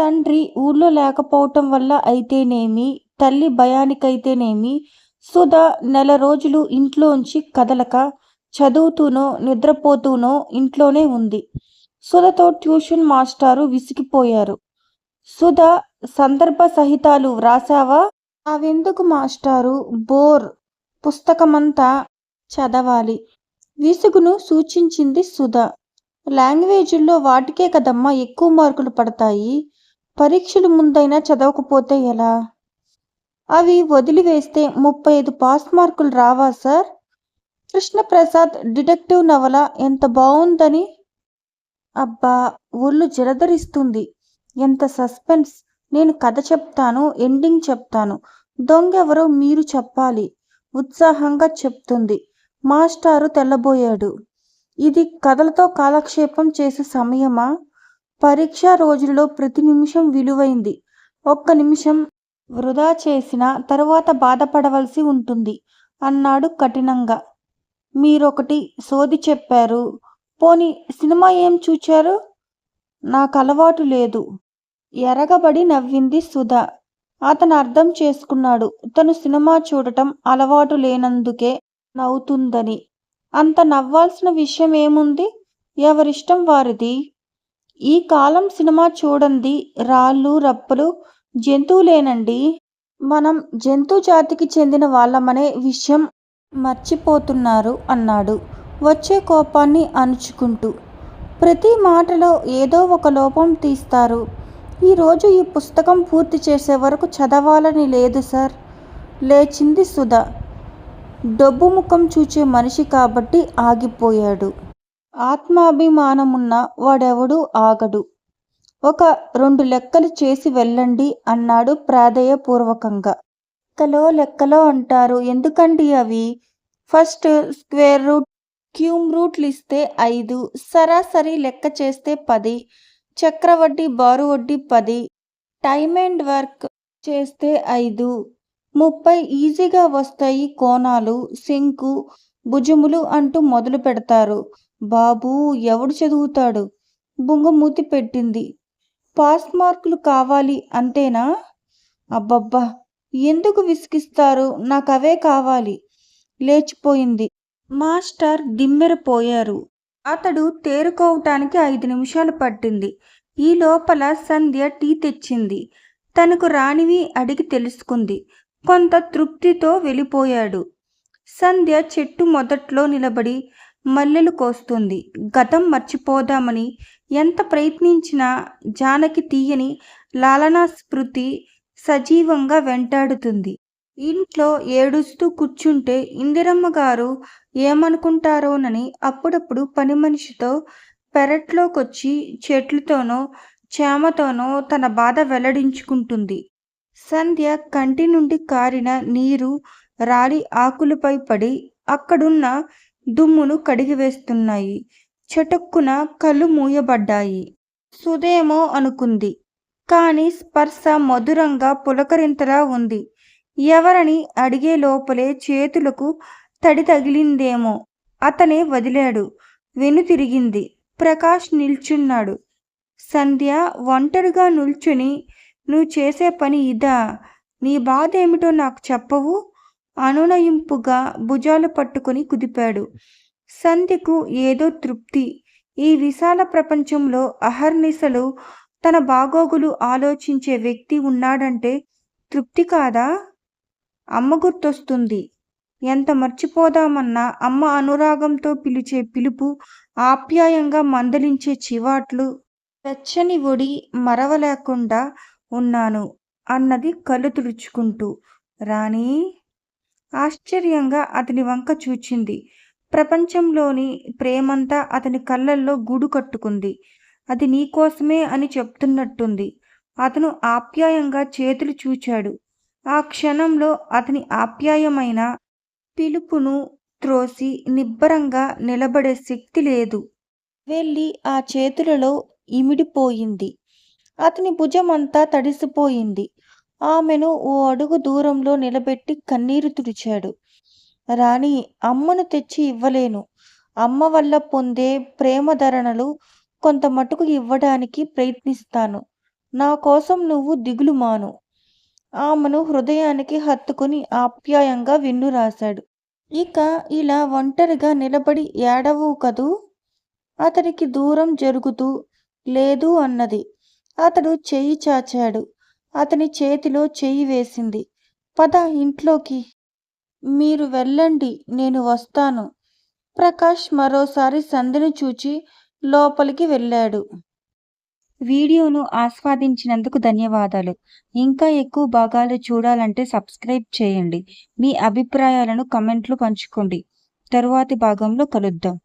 తండ్రి ఊళ్ళో లేకపోవటం వల్ల అయితేనేమి తల్లి భయానికైతేనేమి సుధా నెల రోజులు ఇంట్లోంచి కదలక చదువుతూనో నిద్రపోతూనో ఇంట్లోనే ఉంది. సుధతో ట్యూషన్ మాస్టారు విసిగిపోయారు. సుధ సందర్భ సహితాలు వ్రాసావా? అవెందుకు మాస్టారు? బోర్. పుస్తకమంతా చదవాలి. విసుగును సూచించింది సుధ. లాంగ్వేజుల్లో వాటికే కదమ్మా ఎక్కువ మార్కులు పడతాయి. పరీక్షలు ముందైనా చదవకపోతే ఎలా? అవి వదిలివేస్తే ముప్పై ఐదు పాస్ మార్కులు రావా సార్? కృష్ణప్రసాద్ డిటెక్టివ్ నవల ఎంత బాగుందని అబ్బా ఒళ్ళు జలధరిస్తుంది. ఎంత సస్పెన్స్. నేను కథ చెప్తాను ఎండింగ్ చెప్తాను. దొంగెవరో మీరు చెప్పాలి. ఉత్సాహంగా చెప్తుంది. మాస్టారు తెల్లబోయాడు. ఇది కథలతో కాలక్షేపం చేసే సమయమా? పరీక్ష రోజుల్లో ప్రతి నిమిషం విలువైంది. ఒక్క నిమిషం వృధా చేసిన తరువాత బాధపడవలసి ఉంటుంది. అన్నాడు కఠినంగా. మీరొకటి సోది చెప్పారు. పోని సినిమా ఏం చూచారు? నాకు అలవాటు లేదు. ఎరగబడి నవ్వింది సుధా. అతను అర్థం చేసుకున్నాడు. తను సినిమా చూడటం అలవాటు లేనందుకే నవ్వుతుందని. అంత నవ్వాల్సిన విషయం ఏముంది? ఎవరిష్టం వారిది? ఈ కాలం సినిమా చూడండి. రాళ్ళు రప్పలు జంతువులేనండి. మనం జంతు జాతికి చెందిన వాళ్ళమనే విషయం మర్చిపోతున్నారు అన్నాడు. వచ్చే కోపాన్ని అణుచుకుంటూ. ప్రతి మాటలో ఏదో ఒక లోపం తీస్తారు. ఈరోజు ఈ పుస్తకం పూర్తి చేసే వరకు చదవాలని లేదు సార్. లేచింది సుధా. డబ్బు ముఖం చూచే మనిషి కాబట్టి ఆగిపోయాడు. ఆత్మాభిమానమున్న వాడెవడూ ఆగడు. ఒక రెండు లెక్కలు చేసి వెళ్ళండి అన్నాడు ప్రాధేయపూర్వకంగా. లెక్కలో లెక్కలో అంటారు ఎందుకండి అవి? ఫస్ట్ స్క్వేర్ రూట్ క్యూమ్ రూట్లు ఇస్తే ఐదు సరాసరి లెక్క చేస్తే పది చక్రవడ్డీ బారు వడ్డీ పది టైమ్ అండ్ వర్క్ చేస్తే ఐదు ముప్పై ఈజీగా వస్తాయి కోణాలు శంకు భుజములు అంటూ మొదలు పెడతారు. బాబు ఎవడు చదువుతాడు? బుంగమూతి పెట్టింది. పాస్ మార్కులు కావాలి అంతేనా అబ్బబ్బా! ఎందుకు విసిగిస్తారు నాకు అవే కావాలి. లేచిపోయింది. మాస్టర్ దిమ్మెరపోయారు అతడు తేరుకోవటానికి ఐదు నిమిషాలు పట్టింది. ఈ లోపల సంధ్య టీ తెచ్చింది. తనకు రానివి అడిగి తెలుసుకుంది. కొంత తృప్తితో వెళ్ళిపోయాడు. సంధ్య చెట్టు మొదట్లో నిలబడి మల్లెలు కోస్తుంది. గతం మర్చిపోదామని ఎంత ప్రయత్నించినా జానకి తీయని లాలనా స్మృతి సజీవంగా వెంటాడుతుంది. ఇంట్లో ఏడుస్తూ కూర్చుంటే ఇందిరమ్మ గారు ఏమనుకుంటారోనని అప్పుడప్పుడు పని మనిషితో పెరట్లోకొచ్చి చెట్లతోనో చేమతోనో తన బాధ వెల్లడించుకుంటుంది. సంధ్య కంటి నుండి కారిన నీరు రాలి ఆకులపై పడి అక్కడున్న దుమ్మును కడిగివేస్తున్నాయి చటుక్కున కళ్ళు మూయబడ్డాయి. సుదేమో అనుకుంది. కాని స్పర్శ మధురంగా పులకరింతలా ఉంది. ఎవరని అడిగే లోపలే చేతులకు తడి తగిలిందేమో. అతనే వదిలాడు. వెనుతిరిగింది ప్రకాష్ నిల్చున్నాడు. సంధ్య ఒంటరిగా నిల్చుని నువ్వు చేసే పని ఇదా? నీ బాధ ఏమిటో నాకు చెప్పవు? అనునయింపుగా భుజాలు పట్టుకుని కుదిపాడు. సంధ్యకు ఏదో తృప్తి. ఈ విశాల ప్రపంచంలో అహర్నిశలు తన బాగోగులు ఆలోచించే వ్యక్తి ఉన్నాడంటే తృప్తి కాదా? అమ్మ గుర్తొస్తుంది. ఎంత మర్చిపోదామన్నా అమ్మ అనురాగంతో పిలిచే పిలుపు ఆప్యాయంగా మందలించే చివాట్లు వెచ్చని ఒడి మరవలేకుండా ఉన్నాను అన్నది కళ్ళు తుడుచుకుంటూ. రాణి! ఆశ్చర్యంగా అతని వంక చూచింది. ప్రపంచంలోని ప్రేమంతా అతని కళ్ళల్లో గూడు కట్టుకుంది. అది నీకోసమే అని చెప్తున్నట్టుంది. అతను ఆప్యాయంగా చేతులు చూచాడు. ఆ క్షణంలో అతని ఆప్యాయమైన పిలుపును త్రోసి నిబ్బరంగా నిలబడే శక్తి లేదు. వెళ్ళి ఆ చేతులలో ఇమిడిపోయింది. అతని భుజమంతా తడిసిపోయింది. ఆమెను ఓ అడుగు దూరంలో నిలబెట్టి కన్నీరు తుడిచాడు. రాణి అమ్మను తెచ్చి ఇవ్వలేను. అమ్మ వల్ల పొందే ప్రేమ ధరణలు కొంత మటుకు ఇవ్వడానికి ప్రయత్నిస్తాను. నా కోసం నువ్వు దిగులు మాను. ఆమెను హృదయానికి హత్తుకుని ఆప్యాయంగా విన్ను రాశాడు. ఇక ఇలా ఒంటరిగా నిలబడి ఏడవు కదూ? అతనికి దూరం జరుగుతూ లేదు అన్నది. అతడు చెయ్యి చాచాడు. అతని చేతిలో చేయి వేసింది. పద ఇంట్లోకి. మీరు వెళ్ళండి నేను వస్తాను. ప్రకాష్ మరోసారి సంధిని చూచి లోపలికి వెళ్ళాడు. వీడియోను ఆస్వాదించినందుకు ధన్యవాదాలు. ఇంకా ఎక్కువ భాగాలు చూడాలంటే సబ్స్క్రైబ్ చేయండి. మీ అభిప్రాయాలను కమెంట్లు పంచుకోండి. తరువాతి భాగంలో కలుద్దాం.